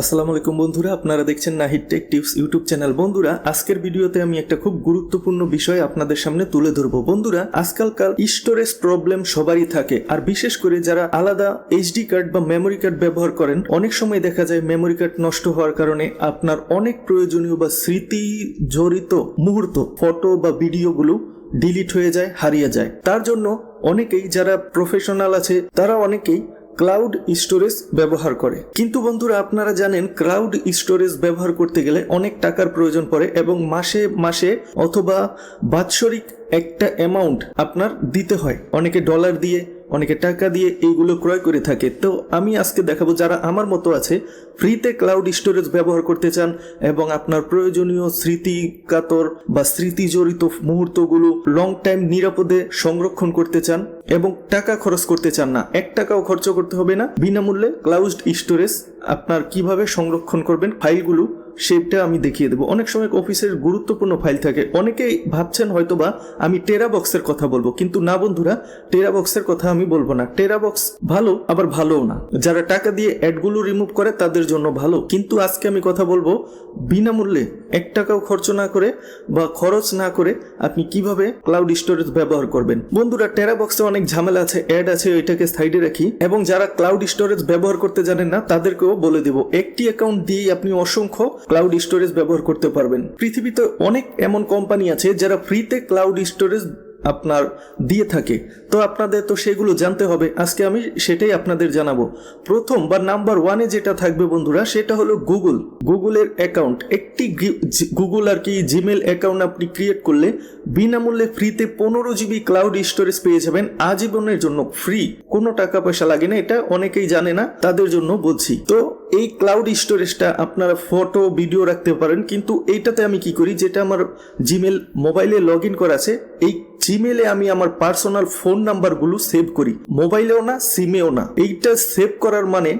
আসসালামু আলাইকুম বন্ধুরা, আপনারা দেখছেন Nahid tech tips YouTube channel. বন্ধুরা, আজকের ভিডিওতে আমি একটা খুব গুরুত্বপূর্ণ বিষয় আপনাদের সামনে তুলে ধরবো। বন্ধুরা, আজকালকার স্টোরেজ প্রবলেম সবারই থাকে, আর বিশেষ করে যারা আলাদা এইচডি কার্ড বা মেমোরি কার্ড ব্যবহার করেন, অনেক সময় দেখা যায় মেমোরি কার্ড নষ্ট হওয়ার কারণে আপনার অনেক প্রয়োজনীয় বা স্মৃতি জড়িত মুহূর্ত, ফটো বা ভিডিওগুলো ডিলিট হয়ে যায়, হারিয়ে যায়। তার জন্য অনেকেই যারা প্রফেশনাল আছে, তারা অনেকেই ক্লাউড স্টোরেজ ব্যবহার করে। কিন্তু বন্ধুরা, আপনারা জানেন ক্লাউড স্টোরেজ ব্যবহার করতে গেলে অনেক টাকার প্রয়োজন পড়ে এবং মাসে মাসে অথবা বাৎসরিক একটা অ্যামাউন্ট আপনার দিতে হয়। অনেকে ডলার দিয়ে অনেকে টাকা দিয়ে এইগুলো ক্রয় করে থাকে। তো আমি আজকে দেখাবো যারা আমার মতো আছে, ফ্রিতে ক্লাউড স্টোরেজ ব্যবহার করতে চান এবং আপনার প্রয়োজনীয় স্মৃতি কাতর বা স্মৃতি জড়িত মুহূর্তগুলো লং টাইম নিরাপদে সংরক্ষণ করতে চান এবং টাকা খরচ করতে চান না, এক টাকাও খরচ করতে হবে না। বিনামূল্যে ক্লাউড স্টোরেজ আপনার কীভাবে সংরক্ষণ করবেন ফাইলগুলো সেটা আমি দেখিয়ে দেবো। অনেক সময় অফিসের গুরুত্বপূর্ণ ফাইল থাকে। অনেকেই ভাবছেন হয়তো বা আমি টেরা বক্সের কথা বলব, কিন্তু না বন্ধুরা টেরা বক্সের কথা আমি বলব না। টেরা বক্স ভালো, আবার ভালোও না। যারা টাকা দিয়ে অ্যাডগুলো রিমুভ করে, তাদের জন্য ভালো। কিন্তু আজকে আমি কথা বলব, বিনামূল্যে এক টাকাও খরচ না করে বা খরচ না করে আপনি কীভাবে ক্লাউড স্টোরেজ ব্যবহার করবেন? বন্ধুরা টেরা বক্সে অনেক ঝামেলা আছে অ্যাড আছে, ওইটাকে সাইডে রাখি। এবং যারা ক্লাউড স্টোরেজ ব্যবহার করতে জানেন না, তাদেরকেও বলে দেব, একটি অ্যাকাউন্ট দিয়ে আপনি অসংখ্য ক্লাউড স্টোরেজ ব্যবহার করতে পারবেন। পৃথিবীতে অনেক এমন কোম্পানি আছে যারা ফ্রিতে ক্লাউড স্টোরেজ আপনার দিয়ে থাকে। তো আপনাদের, তো সেগুলো জানতে হবে। আজকে আমি সেটাই আপনাদের জানাব। প্রথম বা নাম্বার ওয়ানে যেটা থাকবে বন্ধুরা, সেটা হলো গুগল গুগলের অ্যাকাউন্ট একটি গুগল আর কি জিমেল অ্যাকাউন্ট আপনি ক্রিয়েট করলে বিনামূল্যে ফ্রিতে পনেরো জিবি ক্লাউড স্টোরেজ পেয়ে যাবেন। আজীবনের জন্য ফ্রি কোনো টাকা পয়সা লাগে না, এটা অনেকেই জানে না, তাদের জন্য বলছি। তো এই ক্লাউড স্টোরেজটা আপনারা ফটো ভিডিও রাখতে পারেন, কিন্তু এইটাতে আমি কি করি, যেটা আমার জিমেল মোবাইলে লগ ইন করা আছে, এই জিমেলে আমি আমার পার্সোনাল ফোন নাম্বারগুলো সেভ করি। মোবাইলেও না সিমেও না। এইটা সেভ করার মানে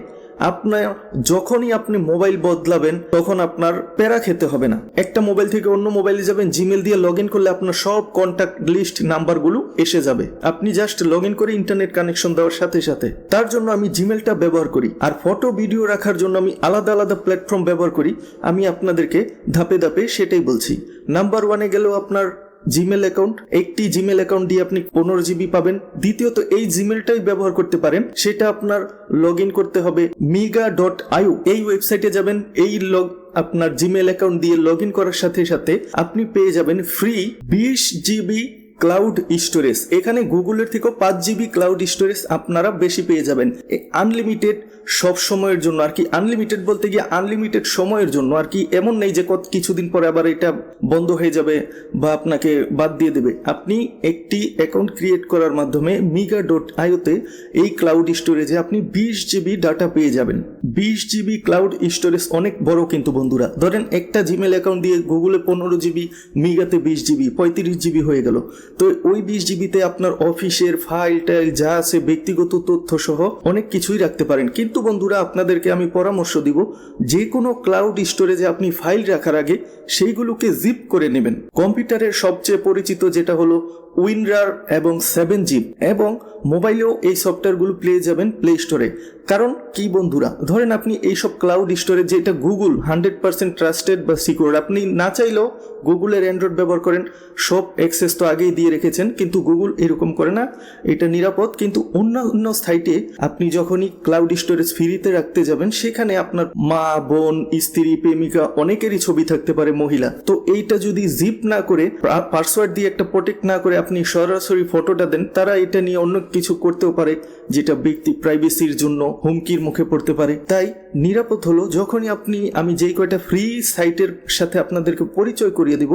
আপনার যখনই আপনি মোবাইল বদলাবেন, তখন আপনার প্যারা খেতে হবে না। একটা মোবাইল থেকে অন্য মোবাইলে যাবেন জিমেল দিয়ে লগ ইন করলে আপনার সব কন্ট্যাক্ট লিস্ট নাম্বারগুলো এসে যাবে। আপনি জাস্ট লগ ইন করে ইন্টারনেট কানেকশন দেওয়ার সাথে সাথে তার জন্য আমি জিমেলটা ব্যবহার করি। আর ফটো ভিডিও রাখার জন্য আমি আলাদা আলাদা প্ল্যাটফর্ম ব্যবহার করি। আমি আপনাদেরকে ধাপে ধাপে সেটাই বলছি। নাম্বার ওয়ানে গেলেও আপনার জিমেল অ্যাকাউন্ট। একটি জিমেল অ্যাকাউন্ট দিয়ে আপনি পনেরো জিবি পাবেন। দ্বিতীয়ত, এই জিমেলটাই ব্যবহার করতে পারেন। সেটা আপনার লগ করতে হবে মিগা ডট আইও এই ওয়েবসাইটে যাবেন। এই লগ, আপনার জিমেল অ্যাকাউন্ট দিয়ে লগ করার সাথে সাথে আপনি পেয়ে যাবেন ফ্রি বিশ জিবি ক্লাউড স্টোরেজ এখানে গুগলের থেকেও পাঁচ জিবি ক্লাউড স্টোরেজ আপনারা বেশি পেয়ে যাবেন। আনলিমিটেড সব সময়ের জন্য আর কি। আনলিমিটেড বলতে গিয়ে আনলিমিটেড সময়ের জন্য আর কি। এমন নেই যে কত কিছুদিন পরে আবার এটা বন্ধ হয়ে যাবে বা আপনাকে বাদ দিয়ে দেবে। আপনি একটি অ্যাকাউন্ট ক্রিয়েট করার মাধ্যমে মিগা ডট আইওতে এই ক্লাউড স্টোরেজে আপনি বিশ জিবি ডাটা পেয়ে যাবেন। বিশ জিবি ক্লাউড স্টোরেজ অনেক বড় কিন্তু বন্ধুরা। ধরেন একটা জিমেল অ্যাকাউন্ট দিয়ে গুগলে পনেরো জিবি মিগাতে বিশ জিবি পঁয়ত্রিশ জিবি হয়ে গেল। তো ওই বিশ জিবিতে আপনার অফিসের ফাইল টাইল যা আছে, ব্যক্তিগত তথ্য সহ অনেক কিছুই রাখতে পারেন। কিন্তু বন্ধুরা, আপনাদেরকে আমি পরামর্শ দিব, যে কোনো ক্লাউড স্টোরেজে আপনি ফাইল রাখার আগে সেইগুলোকে জিপ করে নেবেন। কম্পিউটারের সবচেয়ে পরিচিত যেটা হলো উইনরার এবং সেভেন জিপ এবং মোবাইলেও এই সফটওয়্যারগুলো পেয়ে যাবেন প্লে স্টোরে কারণ কি বন্ধুরা, ধরেন আপনি এইসব ক্লাউড স্টোরেজ যেটা গুগল হান্ড্রেড পার্সেন্ট ট্রাস্টেড বা সিকিউর আপনি না চাইলেও গুগলের অ্যান্ড্রয়েড ব্যবহার করেন, সব অ্যাক্সেস তো আগেই দিয়ে রেখেছেন, কিন্তু গুগল এরকম করে না। এটা নিরাপদ, কিন্তু অন্যান্য সাইটে আপনি যখনই ক্লাউড স্টোরেজ ফ্রিতে রাখতে যাবেন, সেখানে আপনার মা, বোন, স্ত্রী, প্রেমিকা অনেকেরই ছবি থাকতে পারে মহিলা। তো এইটা যদি জিপ না করে পাসওয়ার্ড দিয়ে একটা প্রোটেক্ট না করে আপনি সরাসরি ফটোটা দেন, তারা এটা নিয়ে অন্য কিছু করতেও পারে, যেটা ব্যক্তি প্রাইভেসির জন্য হুমকির মুখে পড়তে পারে। তাই নিরাপদ হলো যখনই আপনি, আমি যেই কয়টা ফ্রি সাইটের সাথে আপনাদেরকে পরিচয় করিয়ে দিব,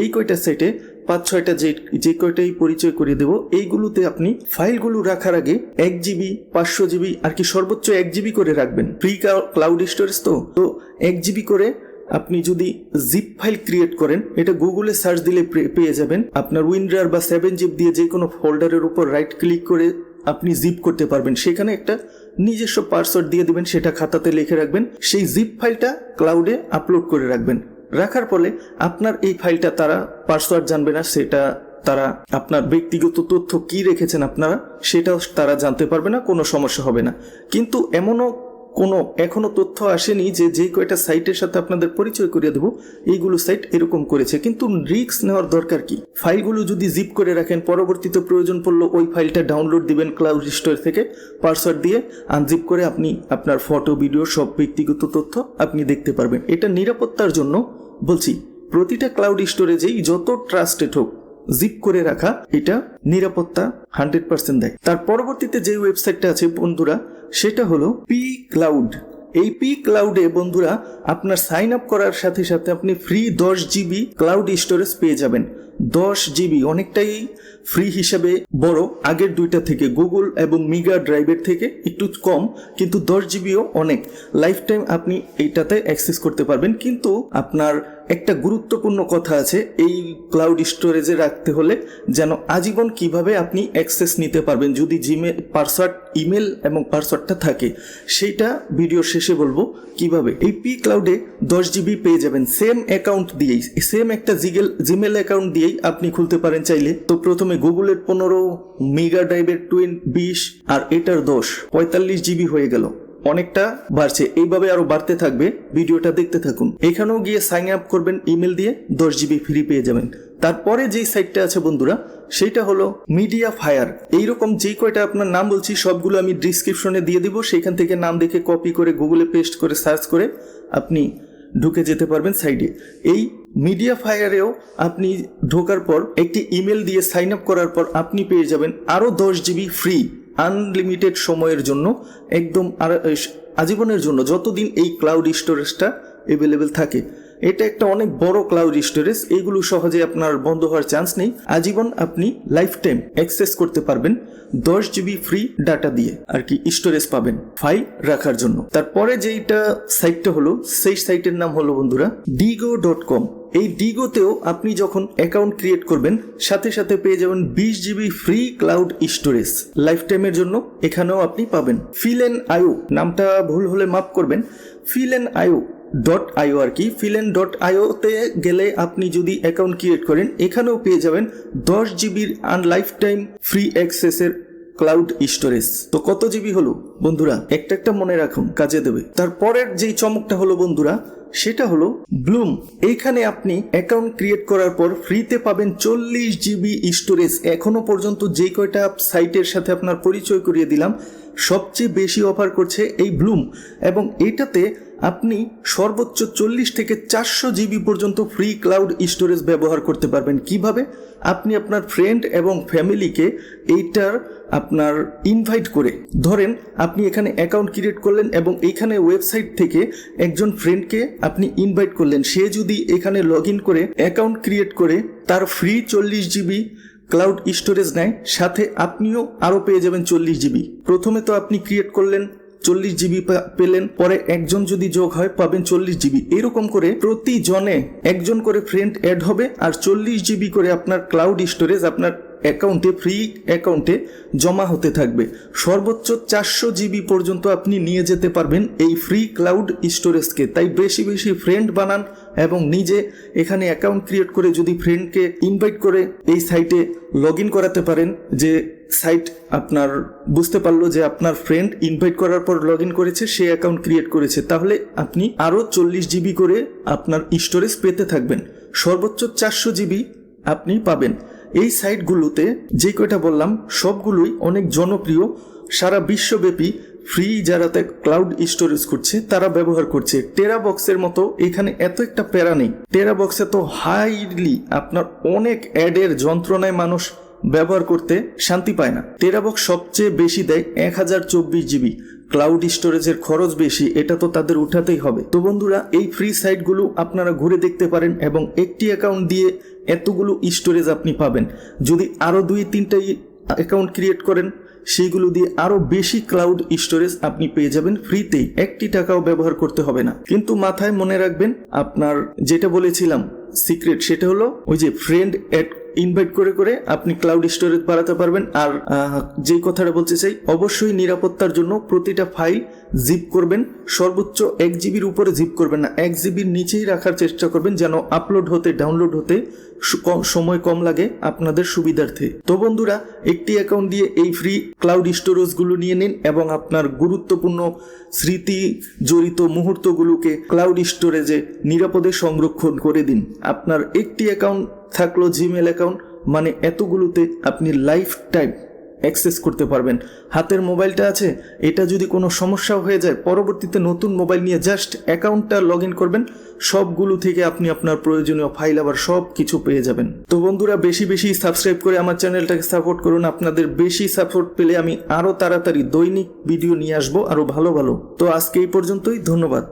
এই কয়টা সাইটে পাঁচ ছয়টা যে যে কয়টাই পরিচয় করিয়ে দেব, এইগুলোতে আপনি ফাইলগুলো রাখার আগে এক জিবি পাঁচশো জিবি আর কি সর্বোচ্চ এক জিবি করে রাখবেন। ফ্রি ক্লাউড স্টোরেজ তো? তো এক জিবি করে আপনি যদি জিপ ফাইল ক্রিয়েট করেন, এটা গুগলে সার্চ দিলে পেয়ে যাবেন। আপনার উইন্ডার বা সেভেন জিপ দিয়ে যে কোনো ফোল্ডারের উপর রাইট ক্লিক করে আপনি জিপ করতে পারবেন। সেখানে একটা নিজস্ব পাসওয়ার্ড দিয়ে দিবেন, সেটা খাতাতে লিখে রাখবেন। সেই জিপ ফাইলটা ক্লাউডে আপলোড করে রাখবেন। রাখার ফলে আপনার এই ফাইলটা তারা পাসওয়ার্ড জানবে না, সেটা তারা আপনার ব্যক্তিগত তথ্য কি রেখেছেন আপনারা, সেটাও তারা জানতে পারবে না, কোনো সমস্যা হবে না। কিন্তু এমনও কোনো, এখনও তথ্য আসেনি যে যে কয়টা সাইটের সাথে আপনাদের পরিচয় করিয়ে দেবো, এইগুলো সাইট এরকম করেছে। কিন্তু রিস্ক নেওয়ার দরকার কি? ফাইলগুলো যদি জিপ করে রাখেন, পরবর্তীতে প্রয়োজন পড়ল ওই ফাইলটা ডাউনলোড দিবেন ক্লাউড স্টোর থেকে পাসওয়ার্ড দিয়ে আনজিপ করে আপনি আপনার ফটো ভিডিও সব ব্যক্তিগত তথ্য আপনি দেখতে পারবেন। এটা নিরাপত্তার জন্য বলছি, প্রতিটা ক্লাউড স্টোরেজেই যত ট্রাস্টেড হোক, জিপ করে রাখা এটা নিরাপত্তা হান্ড্রেড পার্সেন্ট দেয়। তার পরবর্তীতে যে ওয়েবসাইটটা আছে, বন্ধুরা সেটা হলো পি ক্লাউড এই পি ক্লাউডে বন্ধুরা আপনার সাইন আপ করার সাথে সাথে আপনি ফ্রি দশ জিবি ক্লাউড স্টোরেজ পেয়ে যাবেন। দশ জিবি অনেকটাই ফ্রি হিসাবে বড়, আগের দুইটা থেকে গুগল এবং মিগা ড্রাইভের থেকে একটু কম, কিন্তু দশ জিবিও অনেক। লাইফ টাইম আপনি এইটাতে অ্যাক্সেস করতে পারবেন। কিন্তু আপনার একটা গুরুত্বপূর্ণ কথা আছে, এই ক্লাউড স্টোরেজে রাখতে হলে যেন আজীবন কীভাবে আপনি অ্যাক্সেস নিতে পারবেন। যদি জিমেল পাসওয়ার্ড ইমেল এবং পাসওয়ার্ডটা থাকে, সেইটা ভিডিও শেষে বলব। কীভাবে? এই পি ক্লাউডে দশ জিবি পেয়ে যাবেন। সেম অ্যাকাউন্ট দিয়েই সেম একটা জিগেল জিমেল অ্যাকাউন্ট দিয়েই আপনি খুলতে পারেন চাইলে। তো প্রথমে গুগলের পনেরো মেগা ড্রাইভের টুয়েন বিশ, আর এটার দশ, পঁয়তাল্লিশ জিবি হয়ে গেল। অনেকটা বাড়ছে। এইভাবে আরও বাড়তে থাকবে। ভিডিওটা দেখতে থাকুন। এখানেও গিয়ে সাইন আপ করবেন ইমেল দিয়ে, দশ জিবি ফ্রি পেয়ে যাবেন। তারপরে যেই সাইটটা আছে বন্ধুরা সেটা হলো মিডিয়া ফায়ার এইরকম যেই কয়টা আপনার নাম বলছি, সবগুলো আমি ডিসক্রিপশনে দিয়ে দিব। সেখান থেকে নাম দেখে কপি করে গুগলে পেস্ট করে সার্চ করে আপনি ঢুকে যেতে পারবেন সাইডে এই মিডিয়া ফায়ারেও আপনি ঢোকার পর, একটি ইমেল দিয়ে সাইন আপ করার পর আপনি পেয়ে যাবেন আরও দশ জিবি ফ্রি আনলিমিটেড সময়ের জন্য, একদম আজীবনের জন্য, যতদিন এই ক্লাউড স্টোরেজটা অ্যাভেলেবেল থাকে। এটা একটা অনেক বড় ক্লাউড স্টোরেজ এইগুলো সহজে আপনার বন্ধ হওয়ার চান্স নেই। আজীবন আপনি লাইফ টাইম অ্যাক্সেস করতে পারবেন দশ জিবি ফ্রি ডাটা দিয়ে আর কি স্টোরেজ পাবেন ফাইল রাখার জন্য। তারপরে যেইটা সাইটটা হলো, সেই সাইটের নাম হলো বন্ধুরা ডিগো ডট কম এই ডিগোতেও আপনি যখন অ্যাকাউন্ট ক্রিয়েট করবেন, সাথে সাথে পেয়ে যাবেন বিশ GB free cloud storage life টাইমের জন্য এখানেও আপনি পাবেন। ফিল এন আয়ু নামটা ভুল হলে মাফ করবেন। ফিল এন আয়ু ডট আইও আর কি। ফিল ফিলেন ডট আইওতে গেলে আপনি যদি অ্যাকাউন্ট ক্রিয়েট করেন, এখানেও পেয়ে যাবেন দশ জিবির আন লাইফ টাইম ফ্রি অ্যাক্সেসের ক্লাউড স্টোরেজ তো কত জিবি হলো? বন্ধুরা, একটা একটা মনে রাখুন, কাজে দেবে। তারপরের যেই চমকটা হলো বন্ধুরা, সেটা হলো ব্লুম এইখানে আপনি অ্যাকাউন্ট ক্রিয়েট করার পর ফ্রিতে পাবেন চল্লিশ জিবি স্টোরেজ এখনও পর্যন্ত যে কয়টা সাইটের সাথে আপনার পরিচয় করিয়ে দিলাম, সবচেয়ে বেশি অফার করছে এই ব্লুম এবং এটাতে আপনি সর্বোচ্চ চল্লিশ থেকে চারশো জিবি পর্যন্ত ফ্রি ক্লাউড স্টোরেজ ব্যবহার করতে পারবেন। কীভাবে? আপনি আপনার ফ্রেন্ড এবং ফ্যামিলিকে এইটার আপনার ইনভাইট করে, ধরেন আপনি এখানে অ্যাকাউন্ট ক্রিয়েট করলেন এবং এইখানে ওয়েবসাইট থেকে একজন ফ্রেন্ডকে আপনি ইনভাইট করলেন। সে যদি এখানে লগ ইন করে অ্যাকাউন্ট ক্রিয়েট করে, তার ফ্রি চল্লিশ জিবি ক্লাউড স্টোরেজ নেয়, সাথে আপনিও আরও পেয়ে যাবেন চল্লিশ জিবি। প্রথমে তো আপনি ক্রিয়েট করলেন চল্লিশ জিবি পেলেন, পরে একজন যদি যোগ হয়, পাবেন চল্লিশ জিবি। এরকম করে প্রতিজনে একজন করে ফ্রেন্ড অ্যাড হবে, আর চল্লিশ জিবি করে আপনার ক্লাউড স্টোরেজ আপনার অ্যাকাউন্টে ফ্রি অ্যাকাউন্টে জমা হতে থাকবে। সর্বোচ্চ চারশো জিবি পর্যন্ত আপনি নিয়ে যেতে পারবেন এই ফ্রি ক্লাউড স্টোরেজকে। তাই বেশি বেশি ফ্রেন্ড বানান এবং নিজে এখানে অ্যাকাউন্ট ক্রিয়েট করে যদি ফ্রেন্ডকে ইনভাইট করে এই সাইটে লগ ইন করাতে পারেন, যে সাইট আপনার বুঝতে পারল যে আপনার ফ্রেন্ড ইনভাইট করার পর লগ ইন করেছে, সে অ্যাকাউন্ট ক্রিয়েট করেছে, তাহলে আপনি আরও চল্লিশ জিবি করে আপনার স্টোরেজ পেতে থাকবেন। সর্বোচ্চ চারশো জিবি আপনি পাবেন। এই সাইটগুলোতে যে কয়টা বললাম, সবগুলোই অনেক জনপ্রিয়। সারা বিশ্বব্যাপী ফ্রি যারা ক্লাউড স্টোরেজ করছে তারা ব্যবহার করছে। টেরাবক্সের মতো এখানে এত একটা প্যারা নেই। টেরাবক্সে তো হাইলি আপনার অনেক অ্যাডের যন্ত্রণায় মানুষ ব্যবহার করতে শান্তি পায় না। টেরাবক্স সবচেয়ে বেশি দেয় এক হাজার চব্বিশ জিবি। ক্লাউড স্টোরেজের খরচ বেশি, এটা তো তাদের উঠাতেই হবে। তো বন্ধুরা, এই ফ্রি সাইটগুলো আপনারা ঘুরে দেখতে পারেন এবং একটি অ্যাকাউন্ট দিয়ে এতগুলো স্টোরেজ আপনি পাবেন। যদি আরও দুই, তিনটা অ্যাকাউন্ট ক্রিয়েট করেন, সেইগুলো দিয়ে আরও বেশি ক্লাউড স্টোরেজ আপনি পেয়ে যাবেন ফ্রিতেই একটি টাকাও ব্যবহার করতে হবে না। কিন্তু মাথায় মনে রাখবেন, আপনার যেটা বলেছিলাম সিক্রেট সেটা হলো ওই যে ফ্রেন্ড অ্যাড ইনভাইট করে করে আপনি ক্লাউড স্টোরেজ বাড়াতে পারবেন। আর যে কথাটা বলতে চাই, অবশ্যই নিরাপত্তার জন্য প্রতিটা ফাইল জিপ করবেন, সর্বোচ্চ এক জিবির উপরে জিপ করবেন না। এক জিবির নিচেই রাখার চেষ্টা করবেন যেন আপলোড হতে ডাউনলোড হতে সময় কম লাগে আপনাদের সুবিধার্থে। তো বন্ধুরা, একটি অ্যাকাউন্ট দিয়ে এই ফ্রি ক্লাউড স্টোরেজগুলো নিয়ে নিন এবং আপনার গুরুত্বপূর্ণ স্মৃতি জড়িত মুহূর্তগুলোকে ক্লাউড স্টোরেজে নিরাপদে সংরক্ষণ করে দিন। আপনার একটি অ্যাকাউন্ট থাকল জিমেল অ্যাকাউন্ট মানে এতগুলোতে আপনি লাইফ টাইম অ্যাক্সেস করতে পারবেন। হাতের মোবাইলটা আছে, এটা যদি কোনো সমস্যা হয়ে যায়, পরবর্তীতে নতুন মোবাইল নিয়ে জাস্ট অ্যাকাউন্টটা লগ ইন করবেন, সবগুলো থেকে আপনি আপনার প্রয়োজনীয় ফাইল আবার সব কিছু পেয়ে যাবেন। তো বন্ধুরা, বেশি বেশি সাবস্ক্রাইব করে আমার চ্যানেলটাকে সাপোর্ট করুন। আপনাদের বেশি সাপোর্ট পেলে আমি আরও তাড়াতাড়ি দৈনিক ভিডিও নিয়ে আসব আরও ভালো ভালো। তো আজকে এই পর্যন্তই, ধন্যবাদ।